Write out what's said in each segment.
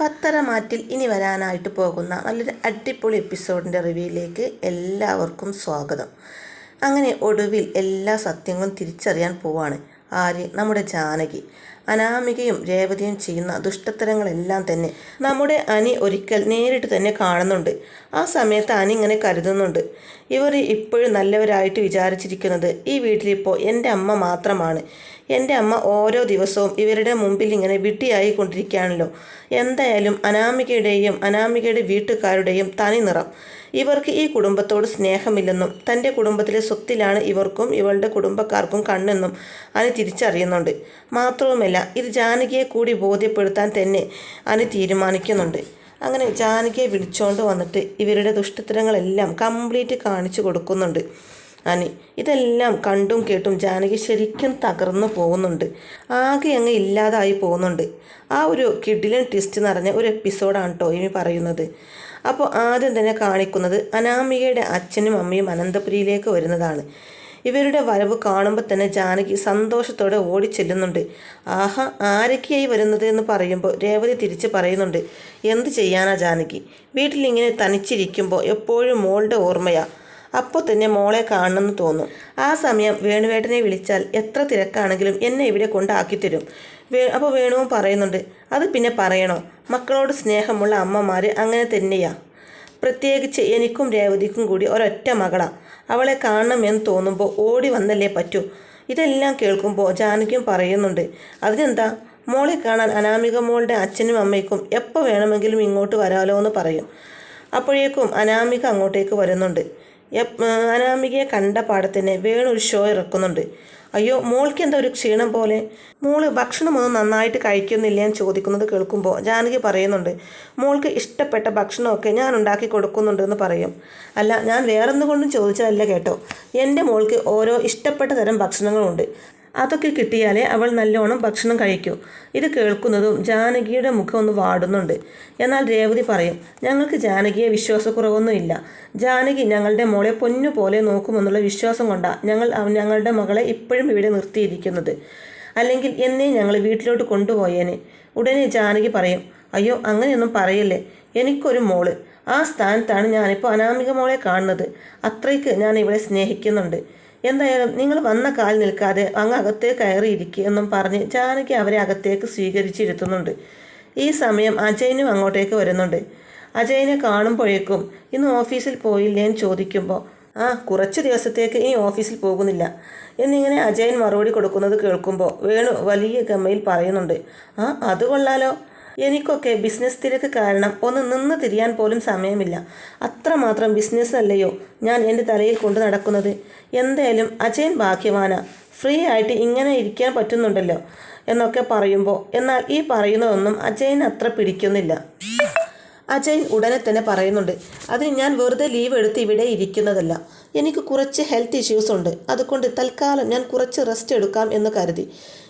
പത്തരമാറ്റിൽ ഇനി വരാനായിട്ട് പോകുന്ന നല്ലൊരു അടിപൊളി എപ്പിസോഡിന്റെ റിവ്യൂയിലേക്ക് എല്ലാവർക്കും സ്വാഗതം. അങ്ങനെ ഒടുവിൽ എല്ലാ സത്യങ്ങളും തിരിച്ചറിയാൻ പോവാണ് ആര് നമ്മുടെ ജാനകി. അനാമികയും രേവതിയും ചെയ്യുന്ന ദുഷ്ടത്തരങ്ങളെല്ലാം തന്നെ നമ്മുടെ അനി ഒരിക്കൽ നേരിട്ട് തന്നെ കാണുന്നുണ്ട്. ആ സമയത്ത് അനി ഇങ്ങനെ കരുതുന്നുണ്ട്. ഇവർ ഇപ്പോഴും നല്ലവരായിട്ട് വിചാരിച്ചിരിക്കുന്നത് ഈ വീട്ടിലിപ്പോൾ എന്റെ അമ്മ മാത്രമാണ്. എന്റെ അമ്മ ഓരോ ദിവസവും ഇവരുടെ മുമ്പിൽ ഇങ്ങനെ വിട്ടിയായി കൊണ്ടിരിക്കുകയാണല്ലോ എന്തായാലും അനാമികയുടെയും അനാമികയുടെ വീട്ടുകാരുടെയും തനി നിറം. ഇവർക്ക് ഈ കുടുംബത്തോട് സ്നേഹമില്ലെന്നും തന്റെ കുടുംബത്തിലെ സ്വത്തിലാണ് ഇവർക്കും ഇവളുടെ കുടുംബക്കാർക്കും കണ്ണെന്നും അനി തിരിച്ചറിയുന്നുണ്ട്. മാത്രവുമല്ല ഇത് ജാനകിയെ കൂടി ബോധ്യപ്പെടുത്താൻ തന്നെ അനു തീരുമാനിക്കുന്നുണ്ട്. അങ്ങനെ ജാനകിയെ വിളിച്ചോണ്ട് വന്നിട്ട് ഇവരുടെ ദുഷ്ടത്തരങ്ങളെല്ലാം കംപ്ലീറ്റ് കാണിച്ചു കൊടുക്കുന്നുണ്ട് അനി. ഇതെല്ലാം കണ്ടും കേട്ടും ജാനകി ശരിക്കും തകർന്നു പോകുന്നുണ്ട്. ആകെ അങ്ങ് ഇല്ലാതായി പോകുന്നുണ്ട്. ആ ഒരു കിഡിലൻ ട്വിസ്റ്റ് നിറഞ്ഞ ഒരു എപ്പിസോഡാണ് കേട്ടോ ഇനി പറയുന്നത്. അപ്പോൾ ആദ്യം തന്നെ കാണിക്കുന്നത് അനാമികയുടെ അച്ഛനും അമ്മയും അനന്തപുരിയിലേക്ക് വരുന്നതാണ്. ഇവരുടെ വരവ് കാണുമ്പോൾ തന്നെ ജാനകി സന്തോഷത്തോടെ ഓടിച്ചെല്ലുന്നുണ്ട്. ആഹാ ആരൊക്കെയായി വരുന്നത് എന്ന് പറയുമ്പോൾ രേവതി തിരിച്ച് പറയുന്നുണ്ട്. എന്ത് ചെയ്യാനാ ജാനകി? വീട്ടിലിങ്ങനെ തനിച്ചിരിക്കുമ്പോൾ എപ്പോഴും മോളുടെ ഓർമ്മയാ. അപ്പോൾ തന്നെ മോളെ കാണണമെന്ന് തോന്നും. ആ സമയം വേണുവേട്ടനെ വിളിച്ചാൽ എത്ര തിരക്കാണെങ്കിലും എന്നെ ഇവിടെ കൊണ്ടാക്കി തരും വേ അപ്പോൾ വേണുവും പറയുന്നുണ്ട്. അത് പിന്നെ പറയണോ? മക്കളോട് സ്നേഹമുള്ള അമ്മമാർ അങ്ങനെ തന്നെയാ. പ്രത്യേകിച്ച് എനിക്കും രേവതിക്കും കൂടി ഒരൊറ്റ മകളാ. അവളെ കാണണം എന്ന് തോന്നുമ്പോൾ ഓടി വന്നല്ലേ പറ്റൂ. ഇതെല്ലാം കേൾക്കുമ്പോൾ ജാനകിയും പറയുന്നുണ്ട് അതിനെന്താ? മോളെ കാണാൻ അനാമിക മോളുടെ അച്ഛനും അമ്മയ്ക്കും എപ്പോൾ വേണമെങ്കിലും ഇങ്ങോട്ട് വരാലോ എന്ന് പറയും. അപ്പോഴേക്കും അനാമിക അങ്ങോട്ടേക്ക് വരുന്നുണ്ട്. അനാമികയെ കണ്ട പാടത്തന്നെ വേണൊരു ഷോ ഇറക്കുന്നുണ്ട്. അയ്യോ മോൾക്ക് എന്താ ഒരു ക്ഷീണം പോലെ? മോൾ ഭക്ഷണമൊന്നും നന്നായിട്ട് കഴിക്കുന്നില്ല എന്ന് ചോദിക്കുന്നത് കേൾക്കുമ്പോൾ ജാനകി പറയുന്നുണ്ട് മോൾക്ക് ഇഷ്ടപ്പെട്ട ഭക്ഷണമൊക്കെ ഞാൻ ഉണ്ടാക്കി കൊടുക്കുന്നുണ്ട് എന്ന് പറയും. അല്ല ഞാൻ വേറൊന്നുകൊണ്ടും ചോദിച്ചതല്ല കേട്ടോ. എന്റെ മോൾക്ക് ഓരോ ഇഷ്ടപ്പെട്ട തരം ഭക്ഷണങ്ങളുണ്ട്. അതൊക്കെ കിട്ടിയാലേ അവൾ നല്ലോണം ഭക്ഷണം കഴിക്കൂ. ഇത് കേൾക്കുന്നതും ജാനകിയുടെ മുഖം ഒന്ന് വാടുന്നുണ്ട്. എന്നാൽ രേവതി പറയും ഞങ്ങൾക്ക് ജാനകിയെ വിശ്വാസക്കുറവൊന്നുമില്ല ജാനകി ഞങ്ങളുടെ മോളെ പൊന്നു പോലെ നോക്കുമെന്നുള്ള വിശ്വാസം കൊണ്ടാണ് ഞങ്ങൾ ഞങ്ങളുടെ മകളെ ഇപ്പോഴും ഇവിടെ നിർത്തിയിരിക്കുന്നത്. അല്ലെങ്കിൽ എന്നെ ഞങ്ങൾ വീട്ടിലോട്ട് കൊണ്ടുപോയേനെ. ഉടനെ ജാനകി പറയും അയ്യോ അങ്ങനെയൊന്നും പറയല്ലേ. എനിക്കൊരു മോൾ. ആ സ്ഥാനത്താണ് ഞാനിപ്പോൾ അനാമിക മോളെ കാണുന്നത്. അത്രയ്ക്ക് ഞാൻ ഇവളെ സ്നേഹിക്കുന്നുണ്ട്. എന്തായാലും നിങ്ങൾ വന്ന കാൽ നിൽക്കാതെ അങ്ങ് അകത്തേക്ക് കയറിയിരിക്കുക എന്നും പറഞ്ഞ് ജാനകി അവരെ അകത്തേക്ക് സ്വീകരിച്ചിരുത്തുന്നുണ്ട്. ഈ സമയം അജയനും അങ്ങോട്ടേക്ക് വരുന്നുണ്ട്. അജയനെ കാണുമ്പോഴേക്കും ഇന്ന് ഓഫീസിൽ പോയില്ലേ? എന്ന് ചോദിക്കുമ്പോൾ ആ കുറച്ച് ദിവസത്തേക്ക് ഇനി ഓഫീസിൽ പോകുന്നില്ല. എന്നിങ്ങനെ അജയൻ മറുപടി കൊടുക്കുന്നത് കേൾക്കുമ്പോൾ വേണു വലിയ ഗമയിൽ പറയുന്നുണ്ട് ആ അത് കൊള്ളാലോ. എനിക്കൊക്കെ ബിസിനസ് തിരക്ക് കാരണം ഒന്ന് നിന്ന് തിരിയാൻ പോലും സമയമില്ല. അത്രമാത്രം ബിസിനസ് അല്ലയോ ഞാൻ എന്റെ തലയിൽ കൊണ്ട് നടക്കുന്നത്? എന്തായാലും അജയൻ ഭാഗ്യവാന? ഫ്രീ ആയിട്ട് ഇങ്ങനെ ഇരിക്കാൻ പറ്റുന്നുണ്ടല്ലോ എന്നൊക്കെ പറയുമ്പോൾ എന്നാൽ ഈ പറയുന്നതൊന്നും അജയൻ അത്ര പിടിക്കുന്നില്ല. അജയൻ ഉടനെ തന്നെ പറയുന്നുണ്ട് അതിന് ഞാൻ വെറുതെ ലീവ് എടുത്ത് ഇവിടെ ഇരിക്കുന്നതല്ല. എനിക്ക് കുറച്ച് ഹെൽത്ത് ഇഷ്യൂസ് ഉണ്ട്. അതുകൊണ്ട് തൽക്കാലം ഞാൻ കുറച്ച് റെസ്റ്റ് എടുക്കാം എന്ന് കരുതി.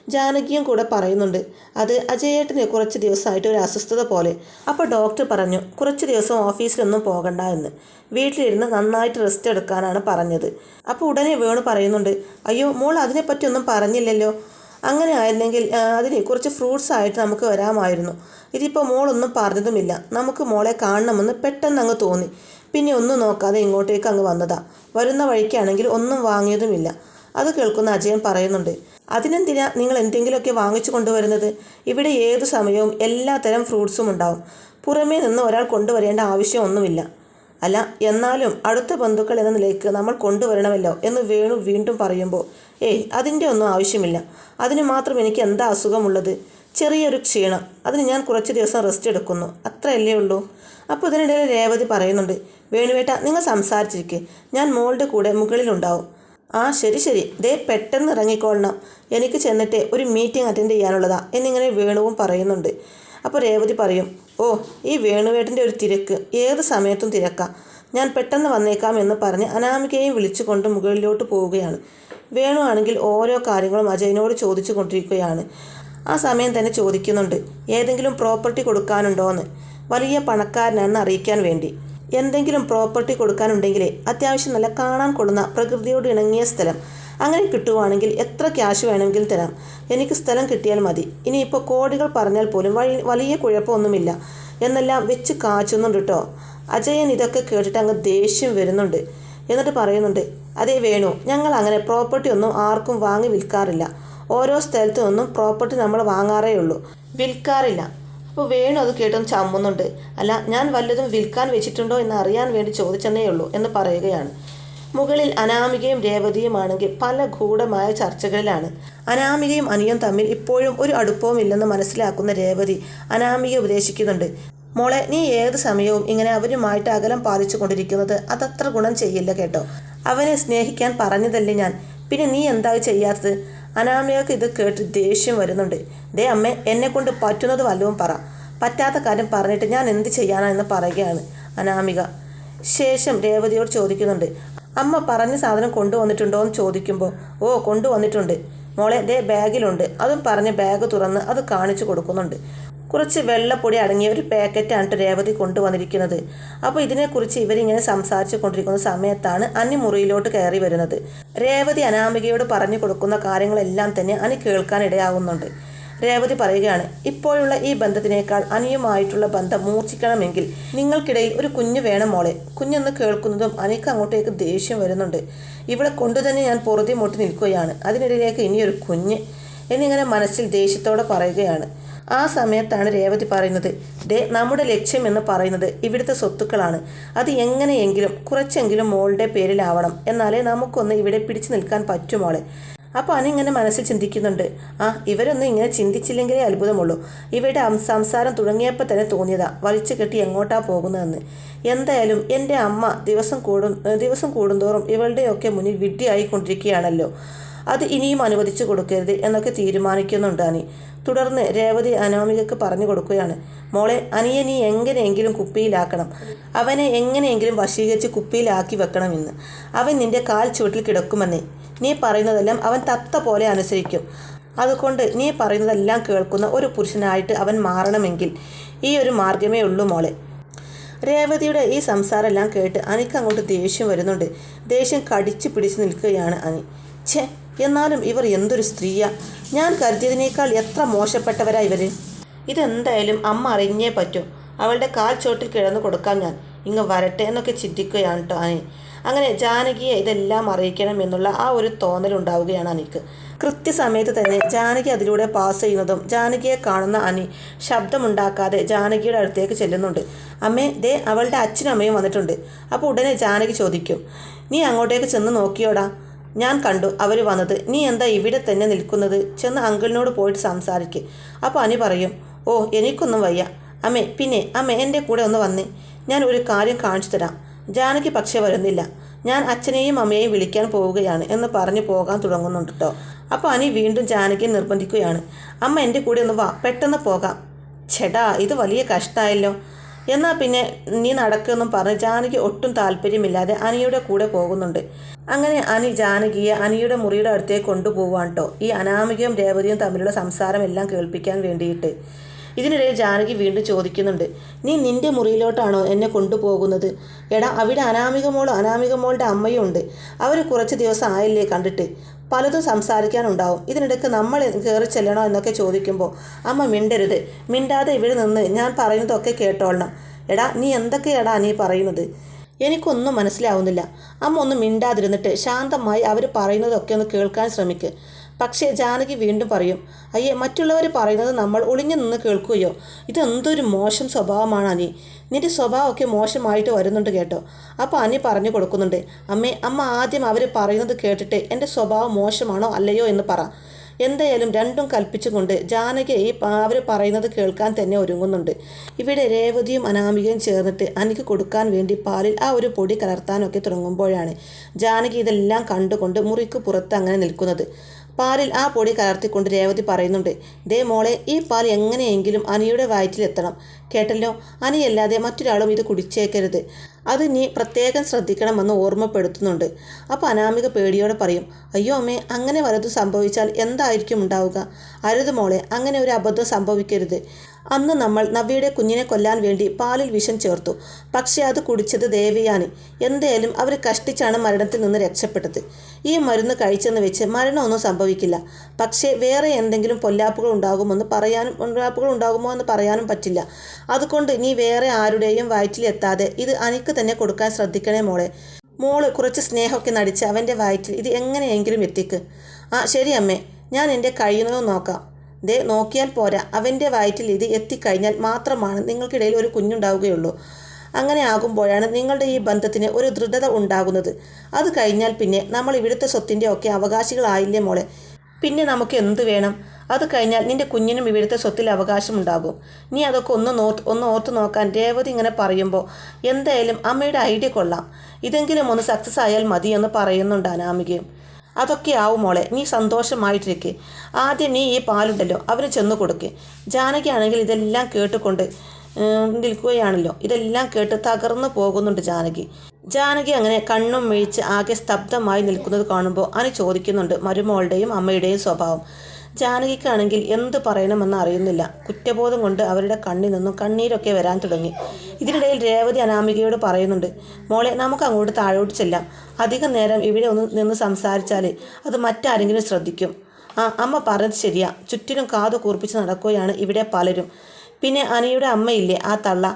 ജാനകിയും കൂടെ പറയുന്നുണ്ട് അത് അജയേട്ടന് കുറച്ച് ദിവസമായിട്ട് ഒരു അസ്വസ്ഥത പോലെ. അപ്പോൾ ഡോക്ടർ പറഞ്ഞു കുറച്ച് ദിവസം ഓഫീസിലൊന്നും പോകണ്ട എന്ന്. വീട്ടിലിരുന്ന് നന്നായിട്ട് റെസ്റ്റ് എടുക്കാനാണ് പറഞ്ഞത്. അപ്പോൾ ഉടനെ വേണു പറയുന്നുണ്ട് അയ്യോ മോൾ അതിനെപ്പറ്റി ഒന്നും പറഞ്ഞില്ലല്ലോ. അങ്ങനെ ആയിരുന്നെങ്കിൽ അതിന് കുറച്ച് ഫ്രൂട്ട്സ് ആയിട്ട് നമുക്ക് വരാമായിരുന്നു. ഇതിപ്പോൾ മോളൊന്നും പറഞ്ഞതുമില്ല. നമുക്ക് മോളെ കാണണമെന്ന് പെട്ടെന്ന് അങ്ങ് തോന്നി. പിന്നെ ഒന്നും നോക്കാതെ ഇങ്ങോട്ടേക്ക് അങ്ങ് വന്നതാ. വരുന്ന വഴിക്കാണെങ്കിൽ ഒന്നും വാങ്ങിയതുമില്ല. അത് കേൾക്കുന്ന അജയൻ പറയുന്നുണ്ട് അതിനെന്തിനാ നിങ്ങൾ എന്തെങ്കിലുമൊക്കെ വാങ്ങിച്ചു കൊണ്ടുവരുന്നത്? ഇവിടെ ഏത് സമയവും എല്ലാ തരം ഫ്രൂട്ട്സും ഉണ്ടാവും. പുറമേ നിന്ന് ഒരാൾ കൊണ്ടുവരേണ്ട ആവശ്യമൊന്നുമില്ല അല്ല എന്നാലും അടുത്ത ബന്ധുക്കൾ എന്ന നിലയ്ക്ക് നമ്മൾ കൊണ്ടുവരണമല്ലോ എന്ന് വേണു വീണ്ടും പറയുമ്പോൾ ഏയ് അതിന്റെ ഒന്നും ആവശ്യമില്ല. അതിന് മാത്രം എനിക്ക് എന്താ അസുഖമുള്ളത്? ചെറിയൊരു ക്ഷീണം. അതിന് ഞാൻ കുറച്ച് ദിവസം റെസ്റ്റ് എടുക്കുന്നു. അത്രയല്ലേ ഉള്ളൂ. അപ്പോൾ ഇതിനിടയിൽ രേവതി പറയുന്നുണ്ട് വേണുവേട്ട നിങ്ങൾ സംസാരിച്ചിരിക്കേ. ഞാൻ മോളുടെ കൂടെ മുകളിലുണ്ടാവും. ആ ശരി ശരി. ദേ പെട്ടെന്ന് ഇറങ്ങിക്കൊള്ളണം എനിക്ക് ചെന്നിട്ട് ഒരു മീറ്റിംഗ് അറ്റൻഡ് ചെയ്യാനുള്ളതാ എന്നിങ്ങനെ വേണുവും പറയുന്നുണ്ട്. അപ്പോൾ രേവതി പറയും ഓ ഈ വേണുവേട്ടന്റെ ഒരു തിരക്ക്. ഏത് സമയത്തും തിരക്കാം. ഞാൻ പെട്ടെന്ന് വന്നേക്കാം എന്ന് പറഞ്ഞ് അനാമികയെയും വിളിച്ചുകൊണ്ട് മുകളിലോട്ട് പോവുകയാണ്. വേണു ആണെങ്കിൽ ഓരോ കാര്യങ്ങളും അജയനോട് ചോദിച്ചു കൊണ്ടിരിക്കുകയാണ്. ആ സമയം തന്നെ ചോദിക്കുന്നുണ്ട് ഏതെങ്കിലും പ്രോപ്പർട്ടി കൊടുക്കാനുണ്ടോയെന്ന് വലിയ പണക്കാരനാണെന്ന് അറിയിക്കാൻ വേണ്ടി. എന്തെങ്കിലും പ്രോപ്പർട്ടി കൊടുക്കാനുണ്ടെങ്കിലേ അത്യാവശ്യം നല്ല കാണാൻ കൊള്ളുന്ന പ്രകൃതിയോട് ഇണങ്ങിയ സ്ഥലം. അങ്ങനെ കിട്ടുവാണെങ്കിൽ എത്ര ക്യാഷ് വേണമെങ്കിലും തരാം. എനിക്ക് സ്ഥലം കിട്ടിയാൽ മതി. ഇനിയിപ്പോൾ കോടികൾ പറഞ്ഞാൽ പോലും വഴി വലിയ കുഴപ്പമൊന്നുമില്ല. എന്നെല്ലാം വെച്ച് കാച്ചുന്നുണ്ട് കേട്ടോ അജയൻ ഇതൊക്കെ കേട്ടിട്ട് അങ്ങ് ദേഷ്യം വരുന്നുണ്ട്. എന്നിട്ട് പറയുന്നുണ്ട് അതേ വേണു. ഞങ്ങൾ അങ്ങനെ പ്രോപ്പർട്ടി ഒന്നും ആർക്കും വാങ്ങി വിൽക്കാറില്ല. ഓരോ സ്ഥലത്തു നിന്നും പ്രോപ്പർട്ടി നമ്മൾ വാങ്ങാറേ ഉള്ളൂ. വിൽക്കാറില്ല. അപ്പോൾ വേണു അത് കേട്ടൊന്ന് ചമ്മുന്നുണ്ട്. അല്ല ഞാൻ വല്ലതും വിൽക്കാൻ വെച്ചിട്ടുണ്ടോ എന്ന് അറിയാൻ വേണ്ടി ചോദിച്ചെന്നേ ഉള്ളൂ എന്ന് പറയുകയാണ്. മുകളിൽ അനാമികയും രേവതിയുമാണെങ്കിൽ പല ഗൂഢമായ ചർച്ചകളിലാണ്. അനാമികയും അനിയും തമ്മിൽ ഇപ്പോഴും ഒരു അടുപ്പവും ഇല്ലെന്ന് മനസ്സിലാക്കുന്ന രേവതി അനാമിക ഉപദേശിക്കുന്നുണ്ട്. മോളെ നീ ഏത് സമയവും ഇങ്ങനെ അവരുമായിട്ട് അകലം പാലിച്ചു കൊണ്ടിരിക്കുന്നത് അതത്ര ഗുണം ചെയ്യില്ല കേട്ടോ. അവനെ സ്നേഹിക്കാൻ പറഞ്ഞതല്ലേ ഞാൻ. പിന്നെ നീ എന്താ ചെയ്യാത്തത്? അനാമയക്ക് ഇത് കേട്ട് ദേഷ്യം വരുന്നുണ്ട്. ദേ അമ്മേ എന്നെ കൊണ്ട് പറ്റുന്നത് വല്ലതും പറ. പറ്റാത്ത കാര്യം പറഞ്ഞിട്ട് ഞാൻ എന്ത് ചെയ്യാനാ എന്ന് പറയുകയാണ് അനാമിക. ശേഷം രേവതിയോട് ചോദിക്കുന്നുണ്ട് അമ്മ പറഞ്ഞ സാധനം കൊണ്ടുവന്നിട്ടുണ്ടോ എന്ന് ചോദിക്കുമ്പോൾ ഓ കൊണ്ടുവന്നിട്ടുണ്ട്. മോളെ ദേ ബാഗിലുണ്ട്. അതും പറഞ്ഞ് ബാഗ് തുറന്ന് അത് കാണിച്ചു കൊടുക്കുന്നുണ്ട്. കുറച്ച് വെള്ളപ്പൊടി അടങ്ങിയ ഒരു പാക്കറ്റാണ് രേവതി കൊണ്ടുവന്നിരിക്കുന്നത്. അപ്പോൾ ഇതിനെക്കുറിച്ച് ഇവരിങ്ങനെ സംസാരിച്ചു കൊണ്ടിരിക്കുന്ന സമയത്താണ് അനി മുറിയിലോട്ട് കയറി വരുന്നത്. രേവതി അനാമികയോട് പറഞ്ഞു കൊടുക്കുന്ന കാര്യങ്ങളെല്ലാം തന്നെ അനി കേൾക്കാൻ ഇടയാവുന്നുണ്ട്. രേവതി പറയുകയാണ് ഇപ്പോഴുള്ള ഈ ബന്ധത്തിനേക്കാൾ അനിയുമായിട്ടുള്ള ബന്ധം മൂർച്ഛിക്കണമെങ്കിൽ നിങ്ങൾക്കിടയിൽ ഒരു കുഞ്ഞ് വേണം മോളെ. കുഞ്ഞൊന്ന് കേൾക്കുന്നതും അനിക്ക് അങ്ങോട്ടേക്ക് ദേഷ്യം വരുന്നുണ്ട്. ഇവിടെ കൊണ്ടുതന്നെ ഞാൻ പൊറുതി മുട്ടി നിൽക്കുകയാണ്. അതിനിടയിലേക്ക് ഇനിയൊരു കുഞ്ഞ് എന്നിങ്ങനെ മനസ്സിൽ ദേഷ്യത്തോടെ പറയുകയാണ്. ആ സമയത്താണ് രേവതി പറയുന്നത് ഡേ നമ്മുടെ ലക്ഷ്യം എന്ന് പറയുന്നത് ഇവിടുത്തെ സ്വത്തുക്കളാണ്. അത് എങ്ങനെയെങ്കിലും കുറച്ചെങ്കിലും മോളുടെ പേരിലാവണം. എന്നാലേ നമുക്കൊന്ന് ഇവിടെ പിടിച്ചു നിൽക്കാൻ പറ്റുമോളെ അപ്പോൾ അനിങ്ങനെ മനസ്സിൽ ചിന്തിക്കുന്നുണ്ട് ആ ഇവരൊന്നും ഇങ്ങനെ ചിന്തിച്ചില്ലെങ്കിലേ അത്ഭുതമുള്ളൂ. ഇവരുടെ സംസാരം തുടങ്ങിയപ്പോൾ തന്നെ തോന്നിയതാ വലിച്ചു കെട്ടി എങ്ങോട്ടാ പോകുന്നതെന്ന്. എന്തായാലും എന്റെ അമ്മ ദിവസം കൂടും ദിവസം കൂടുന്തോറും ഇവളുടെയൊക്കെ മുന്നിൽ വിഡ്ഢിയായിക്കൊണ്ടിരിക്കുകയാണല്ലോ. അത് ഇനിയും അനുവദിച്ചു കൊടുക്കരുത് എന്നൊക്കെ തീരുമാനിക്കുന്നുണ്ട് അനി. തുടർന്ന് രേവതി അനാമികക്ക് പറഞ്ഞു കൊടുക്കുകയാണ് മോളെ അനിയെ നീ എങ്ങനെയെങ്കിലും കുപ്പിയിലാക്കണം. അവനെ എങ്ങനെയെങ്കിലും വശീകരിച്ച് കുപ്പിയിലാക്കി വെക്കണമെന്ന് അവൻ നിന്റെ കാൽ ചുവട്ടിൽ കിടക്കുമെന്നേ. നീ പറയുന്നതെല്ലാം അവൻ തത്ത പോലെ അനുസരിക്കും. അതുകൊണ്ട് നീ പറയുന്നതെല്ലാം കേൾക്കുന്ന ഒരു പുരുഷനായിട്ട് അവൻ മാറണമെങ്കിൽ ഈ ഒരു മാർഗമേ ഉള്ളൂ മോളെ. രേവതിയുടെ ഈ സംസാരമെല്ലാം കേട്ട് അനിക്ക് അങ്ങോട്ട് ദേഷ്യം വരുന്നുണ്ട്. ദേഷ്യം കടിച്ചു പിടിച്ച് നിൽക്കുകയാണ് അനി. ഛേ എന്നാലും ഇവർ എന്തൊരു സ്ത്രീയാ. ഞാൻ കരുതിയതിനേക്കാൾ എത്ര മോശപ്പെട്ടവരാ ഇവർ. ഇതെന്തായാലും അമ്മ അറിഞ്ഞേ പറ്റൂ. അവളുടെ കാൽ ചോട്ടിൽ കിടന്നു കൊടുക്കാം ഞാൻ. ഇങ്ങ് വരട്ടെ എന്നൊക്കെ ചിന്തിക്കുകയാണ് കേട്ടോ അനി അങ്ങനെ ജാനകിയെ ഇതെല്ലാം അറിയിക്കണം എന്നുള്ള ആ ഒരു തോന്നലുണ്ടാവുകയാണ് അനിക്ക്. കൃത്യസമയത്ത് തന്നെ ജാനകി അതിലൂടെ പാസ് ചെയ്യുന്നതും ജാനകിയെ കാണുന്ന അനി ശബ്ദമുണ്ടാക്കാതെ ജാനകിയുടെ അടുത്തേക്ക് ചെല്ലുന്നുണ്ട്. അമ്മേ ദേ അവളുടെ അച്ഛനും അമ്മയും വന്നിട്ടുണ്ട്. അപ്പോൾ ഉടനെ ജാനകി ചോദിക്കും നീ അങ്ങോട്ടേക്ക് ചെന്ന് നോക്കിയോടാ? ഞാൻ കണ്ടു അവർ വന്നത്. നീ എന്താ ഇവിടെ തന്നെ നിൽക്കുന്നത്? ചെന്ന് അങ്കിളിനോട് പോയിട്ട് സംസാരിക്ക്. അപ്പോൾ അനി പറയും ഓ എനിക്കൊന്നും വയ്യ. അമ്മേ പിന്നെ അമ്മ എന്റെ കൂടെ ഒന്ന് വന്നേ. ഞാൻ ഒരു കാര്യം കാണിച്ചു തരാം. ജാനകി പക്ഷേ വരുന്നില്ല. ഞാൻ അച്ഛനെയും അമ്മയെയും വിളിക്കാൻ പോവുകയാണ് എന്ന് പറഞ്ഞു പോകാൻ തുടങ്ങുന്നുണ്ട് കേട്ടോ അപ്പോൾ അനി വീണ്ടും ജാനകി നിർബന്ധിക്കുകയാണ്. അമ്മ എന്റെ കൂടെ ഒന്ന് വാ. പെട്ടെന്ന് പോകാം. ചേട്ടാ ഇത് വലിയ കഷ്ടമായല്ലോ എന്നാൽ പിന്നെ നീ നടക്കുമെന്നും പറഞ്ഞ് ജാനകി ഒട്ടും താല്പര്യമില്ലാതെ അനിയുടെ കൂടെ പോകുന്നുണ്ട്. അങ്ങനെ അനി ജാനകിയെ അനിയുടെ മുറിയുടെ അടുത്തേക്ക് കൊണ്ടുപോവാൻ കേട്ടോ ഈ അനാമികയും രേവതിയും തമ്മിലുള്ള സംസാരം എല്ലാം കേൾപ്പിക്കാൻ വേണ്ടിയിട്ട്. ഇതിനിടയിൽ ജാനകി വീണ്ടും ചോദിക്കുന്നുണ്ട് നീ നിന്റെ മുറിയിലോട്ടാണോ എന്നെ കൊണ്ടുപോകുന്നത്? എടാ അവിടെ അനാമിക മോളും അനാമിക മോളുടെ അമ്മയും ഉണ്ട്. അവർ കുറച്ച് ദിവസം ആയില്ലേ കണ്ടിട്ട്? പലതും സംസാരിക്കാനുണ്ടാവും. ഇതിനിടയ്ക്ക് നമ്മൾ കയറി ചെല്ലണോ എന്നൊക്കെ ചോദിക്കുമ്പോൾ അമ്മ മിണ്ടരുത്. മിണ്ടാതെ ഇവിടെ നിന്ന് ഞാൻ പറയുന്നതൊക്കെ കേട്ടോളണം. എടാ നീ എന്തൊക്കെയാടാ നീ പറയുന്നത്? എനിക്കൊന്നും മനസ്സിലാവുന്നില്ല. അമ്മ ഒന്ന് മിണ്ടാതിരുന്നിട്ട് ശാന്തമായി അവർ പറയുന്നതൊക്കെ ഒന്ന് കേൾക്കാൻ ശ്രമിക്ക്. പക്ഷേ ജാനകി വീണ്ടും പറയും അയ്യേ മറ്റുള്ളവർ പറയുന്നത് നമ്മൾ ഒളിഞ്ഞു നിന്ന് കേൾക്കുകയോ? ഇതെന്തൊരു മോശം സ്വഭാവമാണ് അനി. നിന്റെ സ്വഭാവമൊക്കെ മോശമായിട്ട് വരുന്നുണ്ട് കേട്ടോ. അപ്പോൾ അനി പറഞ്ഞു കൊടുക്കുന്നുണ്ട് അമ്മേ അമ്മ ആദ്യം അവർ പറയുന്നത് കേട്ടിട്ട് എന്റെ സ്വഭാവം മോശമാണോ അല്ലയോ എന്ന് പറ. എന്തായാലും രണ്ടും കൽപ്പിച്ചുകൊണ്ട് ജാനകി അവർ പറയുന്നത് കേൾക്കാൻ തന്നെ ഒരുങ്ങുന്നുണ്ട്. ഇവിടെ രേവതിയും അനാമികയും ചേർന്നിട്ട് അനിക്ക് കൊടുക്കാൻ വേണ്ടി പാലിൽ ആ ഒരു പൊടി കലർത്താനൊക്കെ തുടങ്ങുമ്പോഴാണ് ജാനകി ഇതെല്ലാം കണ്ടുകൊണ്ട് മുറിക്ക് പുറത്ത് അങ്ങനെ നിൽക്കുന്നത്. പാലിൽ ആ പൊടി കലർത്തിക്കൊണ്ട് രേവതി പറയുന്നുണ്ട് ദേ മോളെ ഈ പാൽ എങ്ങനെയെങ്കിലും അനിയുടെ വയറ്റിലെത്തണം. കേട്ടല്ലോ? അനിയല്ലാതെ മറ്റൊരാളും ഇത് കുടിച്ചേക്കരുത്. അത് നീ പ്രത്യേകം ശ്രദ്ധിക്കണമെന്ന് ഓർമ്മപ്പെടുത്തുന്നുണ്ട്. അപ്പോൾ അനാമിക പേടിയോടെ പറയും അയ്യോ അമ്മേ അങ്ങനെ വലതും സംഭവിച്ചാൽ എന്തായിരിക്കും ഉണ്ടാവുക? അരുത് മോളെ അങ്ങനെ ഒരു അബദ്ധം സംഭവിക്കരുത്. അന്ന് നമ്മൾ നവ്യയുടെ കുഞ്ഞിനെ കൊല്ലാൻ വേണ്ടി പാലിൽ വിഷം ചേർത്തു. പക്ഷേ അത് കുടിച്ചത് ദേവിയാണ് എന്തായാലും അവർ കഷ്ടിച്ചാണ് മരണത്തിൽ നിന്ന് രക്ഷപ്പെട്ടത്. ഈ മരുന്ന് കഴിച്ചെന്ന് വെച്ച് മരണമൊന്നും സംഭവിക്കില്ല. പക്ഷേ വേറെ എന്തെങ്കിലും പൊല്ലാപ്പുകൾ ഉണ്ടാകുമെന്ന് പറയാനും പൊല്ലാപ്പുകൾ ഉണ്ടാകുമോ എന്ന് പറയാനും പറ്റില്ല. അതുകൊണ്ട് ഇനി വേറെ ആരുടെയും വയറ്റിലെത്താതെ ഇത് അനിക്ക് തന്നെ കൊടുക്കാൻ ശ്രദ്ധിക്കണേ മോളെ. മോൾ കുറച്ച് സ്നേഹമൊക്കെ നടിച്ച് അവന്റെ വയറ്റിൽ ഇത് എങ്ങനെയെങ്കിലും എത്തിക്ക്. ആ ശരി അമ്മേ. ഞാൻ എന്റെ കഴിയുന്നതും നോക്കാം. ദേ നോക്കിയാൽ പോരാ. അവന്റെ വയറ്റിൽ ഇത് എത്തിക്കഴിഞ്ഞാൽ മാത്രമാണ് നിങ്ങൾക്കിടയിൽ ഒരു കുഞ്ഞുണ്ടാവുകയുള്ളൂ. അങ്ങനെ ആകുമ്പോഴാണ് നിങ്ങളുടെ ഈ ബന്ധത്തിന് ഒരു ദൃഢത ഉണ്ടാകുന്നത്. അത് കഴിഞ്ഞാൽ പിന്നെ നമ്മൾ ഇവിടുത്തെ സ്വത്തിന്റെ ഒക്കെ അവകാശികളായില്ലേ മോളെ? പിന്നെ നമുക്ക് എന്ത് വേണം? അത് കഴിഞ്ഞാൽ നിന്റെ കുഞ്ഞിനും ഇവിടുത്തെ സ്വത്തിൽ അവകാശമുണ്ടാകും നീ അതൊക്കെ ഒന്ന് നോ ഒന്ന് ഓർത്ത് നോക്കാൻ രേവതി ഇങ്ങനെ പറയുമ്പോൾ എന്തായാലും അമ്മയുടെ ഐഡിയ കൊള്ളാം. ഇതെങ്കിലും ഒന്ന് സക്സസ് ആയാൽ മതിയെന്ന് പറയുന്നുണ്ട് അനാമികയും അതൊക്കെ ആവും മോളെ നീ സന്തോഷമായിട്ടിരിക്കെ. ആദ്യം നീ ഈ പാലുണ്ടല്ലോ അവന് ചെന്ന് കൊടുക്ക്. ജാനകിയാണെങ്കിൽ ഇതെല്ലാം കേട്ടുകൊണ്ട് നിൽക്കുകയാണല്ലോ. ഇതെല്ലാം കേട്ട് തകർന്നു പോകുന്നുണ്ട് ജാനകി. ജാനകി അങ്ങനെ കണ്ണും മേഴിച്ച് ആകെ സ്തബ്ധമായി നിൽക്കുന്നത് കാണുമ്പോൾ അനു ചോദിക്കുന്നുണ്ട് മരുമോളുടെയും അമ്മയുടെയും സ്വഭാവം. ജാനകിക്കാണെങ്കിൽ എന്ത് പറയണമെന്ന് അറിയുന്നില്ല. കുറ്റബോധം കൊണ്ട് അവരുടെ കണ്ണിൽ നിന്നും കണ്ണീരൊക്കെ വരാൻ തുടങ്ങി. ഇതിനിടയിൽ രേവതി അനാമികയോട് പറയുന്നുണ്ട് മോളെ നമുക്ക് അങ്ങോട്ട് താഴോട്ട് ചെല്ലാം. അധികം നേരം ഇവിടെ ഒന്ന് നിന്ന് സംസാരിച്ചാൽ അത് മറ്റാരെങ്കിലും ശ്രദ്ധിക്കും. ആ അമ്മ പറഞ്ഞത് ശരിയാ. ചുറ്റിനും കാതു കൂർപ്പിച്ച് നടക്കുകയാണ് ഇവിടെ പലരും. പിന്നെ അനിയുടെ അമ്മയില്ലേ ആ തള്ള?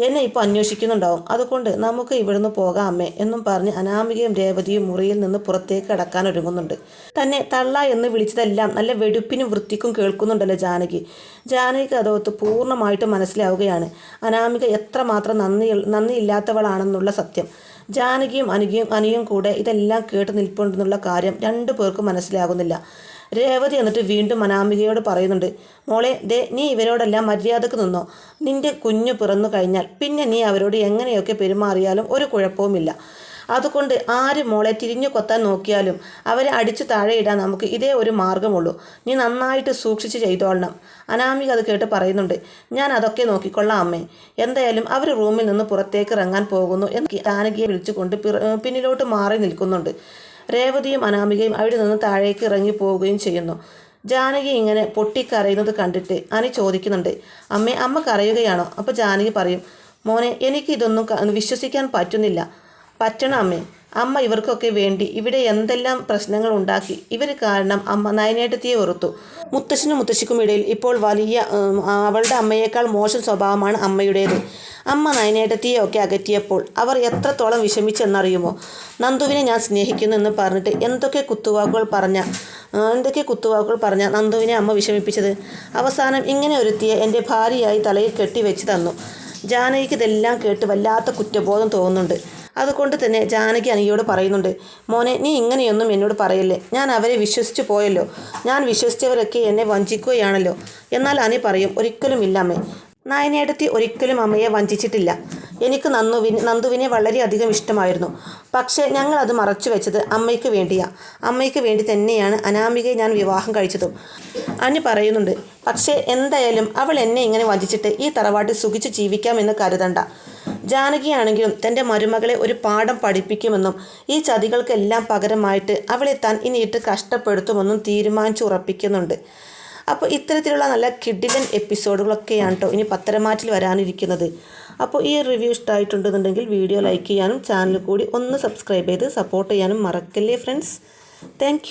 എന്നെ ഇപ്പോൾ അന്വേഷിക്കുന്നുണ്ടാവും. അതുകൊണ്ട് നമുക്ക് ഇവിടുന്ന് പോകാം അമ്മേ എന്നും പറഞ്ഞ് അനാമികയും രേവതിയും മുറിയിൽ നിന്ന് പുറത്തേക്ക് കടക്കാൻ ഒരുങ്ങുന്നുണ്ട്. തന്നെ തള്ള എന്ന് വിളിച്ചതെല്ലാം നല്ല വെടുപ്പിനും വൃത്തിക്കും കേൾക്കുന്നുണ്ടല്ലോ ജാനകി. ജാനകിക്ക് അതോത്ത് പൂർണമായിട്ട് മനസ്സിലാവുകയാണ്. അനാമിക എത്രമാത്രം നന്ദി നന്ദിയില്ലാത്തവളാണെന്നുള്ള സത്യം. ജാനകിയും അനുകയും അനിയും കൂടെ ഇതെല്ലാം കേട്ട് നിൽപ്പുണ്ടെന്നുള്ള കാര്യം രണ്ടു പേർക്കും മനസ്സിലാകുന്നില്ല. രേവതി എന്നിട്ട് വീണ്ടും അനാമികയോട് പറയുന്നുണ്ട് മോളെ ദേ നീ ഇവരോടെല്ലാം മര്യാദയ്ക്ക് നിന്നോ? നിന്റെ കുഞ്ഞു പിറന്നു കഴിഞ്ഞാൽ പിന്നെ നീ അവരോട് എങ്ങനെയൊക്കെ പെരുമാറിയാലും ഒരു കുഴപ്പവുമില്ല. അതുകൊണ്ട് ആര് മോളെ തിരിഞ്ഞു കൊത്താൻ നോക്കിയാലും അവരെ അടിച്ചു താഴെയിടാൻ നമുക്ക് ഇതേ ഒരു മാർഗമുള്ളൂ. നീ നന്നായിട്ട് സൂക്ഷിച്ച് ചെയ്തോളണം. അനാമിക അത് കേട്ട് പറയുന്നുണ്ട് ഞാൻ അതൊക്കെ നോക്കിക്കൊള്ളാം അമ്മേ. എന്തായാലും അവർ റൂമിൽ നിന്ന് പുറത്തേക്ക് ഇറങ്ങാൻ പോകുന്നു എന്ന് ജാനകിയെ വിളിച്ചുകൊണ്ട് പിന്നിലോട്ട് മാറി നിൽക്കുന്നുണ്ട്. രേവതിയും അനാമികയും അവിടെ നിന്ന് താഴേക്ക് ഇറങ്ങി പോവുകയും ചെയ്യുന്നു. ജാനകി ഇങ്ങനെ പൊട്ടിക്കരയുന്നത് കണ്ടിട്ട് അനി ചോദിക്കുന്നുണ്ട് അമ്മേ അമ്മ കരയുകയാണോ? അപ്പോൾ ജാനകി പറയും മോനെ എനിക്ക് ഇതൊന്നും വിശ്വസിക്കാൻ പറ്റുന്നില്ല. പറ്റണം അമ്മേ. അമ്മ ഇവർക്കൊക്കെ വേണ്ടി ഇവിടെ എന്തെല്ലാം പ്രശ്നങ്ങൾ ഉണ്ടാക്കി? ഇവർ കാരണം അമ്മ നയനേട്ടത്തിയെ ഓർത്തു മുത്തശ്ശനും മുത്തശ്ശിക്കും ഇടയിൽ ഇപ്പോൾ വലിയ അവളുടെ അമ്മയേക്കാൾ മോശം സ്വഭാവമാണ് അമ്മയുടേത്. അമ്മ നയനേട്ടത്തിയെ ഒക്കെ അകറ്റിയപ്പോൾ അവർ എത്രത്തോളം വിഷമിച്ചെന്നറിയുമോ? നന്ദുവിനെ ഞാൻ സ്നേഹിക്കുന്നു എന്ന് പറഞ്ഞിട്ട് എന്തൊക്കെ കുത്തുവാക്കുകൾ പറഞ്ഞ എന്തൊക്കെ കുത്തുവാക്കുകൾ പറഞ്ഞ നന്ദുവിനെ അമ്മ വിഷമിപ്പിച്ചത്? അവസാനം ഇങ്ങനെ ഒരുത്തിയെ എന്റെ ഭാര്യയായി തലയിൽ കെട്ടി വെച്ച് തന്നു. ജാനകിക്ക് ഇതെല്ലാം കേട്ട് വല്ലാത്ത കുറ്റബോധം തോന്നുന്നുണ്ട്. അതുകൊണ്ട് തന്നെ ജാനകി അനിയോട് പറയുന്നുണ്ട് മോനെ നീ ഇങ്ങനെയൊന്നും എന്നോട് പറയല്ലേ? ഞാൻ അവരെ വിശ്വസിച്ചു പോയല്ലോ. ഞാൻ വിശ്വസിച്ചവരൊക്കെ എന്നെ വഞ്ചിക്കുകയാണല്ലോ. എന്നാൽ അനി പറയും ഒരിക്കലും ഇല്ല അമ്മേ. നായനേടത്തി ഒരിക്കലും അമ്മയെ വഞ്ചിച്ചിട്ടില്ല. എനിക്ക് നന്ദുവിന് നന്ദുവിനെ വളരെയധികം ഇഷ്ടമായിരുന്നു. പക്ഷേ ഞങ്ങൾ അത് മറച്ചു വെച്ചത് അമ്മയ്ക്ക് വേണ്ടിയാണ് അമ്മയ്ക്ക് വേണ്ടി തന്നെയാണ് അനാമികയെ ഞാൻ വിവാഹം കഴിച്ചതും. അനി പറയുന്നുണ്ട് പക്ഷേ എന്തായാലും അവൾ എന്നെ ഇങ്ങനെ വഞ്ചിച്ചിട്ട് ഈ തറവാട്ടിൽ സുഖിച്ച് ജീവിക്കാമെന്ന് കരുതണ്ട. ജാനകിയാണെങ്കിലും തന്റെ മരുമകളെ ഒരു പാഠം പഠിപ്പിക്കുമെന്നും ഈ ചതികൾക്കെല്ലാം പകരമായിട്ട് അവളെ താൻ ഇനിയിട്ട് കഷ്ടപ്പെടുത്തുമെന്നും തീരുമാനിച്ചു ഉറപ്പിക്കുന്നുണ്ട് അപ്പോൾ ഇത്തരത്തിലുള്ള നല്ല കിഡിലൻ എപ്പിസോഡുകളൊക്കെയാണ് കേട്ടോ ഇനി പത്തരമാറ്റിൽ വരാനിരിക്കുന്നത്. അപ്പോൾ ഈ റിവ്യൂ ഇഷ്ടമായിട്ടുണ്ടെന്നുണ്ടെങ്കിൽ വീഡിയോ ലൈക്ക് ചെയ്യാനും ചാനൽ കൂടി ഒന്ന് സബ്സ്ക്രൈബ് ചെയ്ത് സപ്പോർട്ട് ചെയ്യാനും മറക്കല്ലേ ഫ്രണ്ട്സ്? താങ്ക്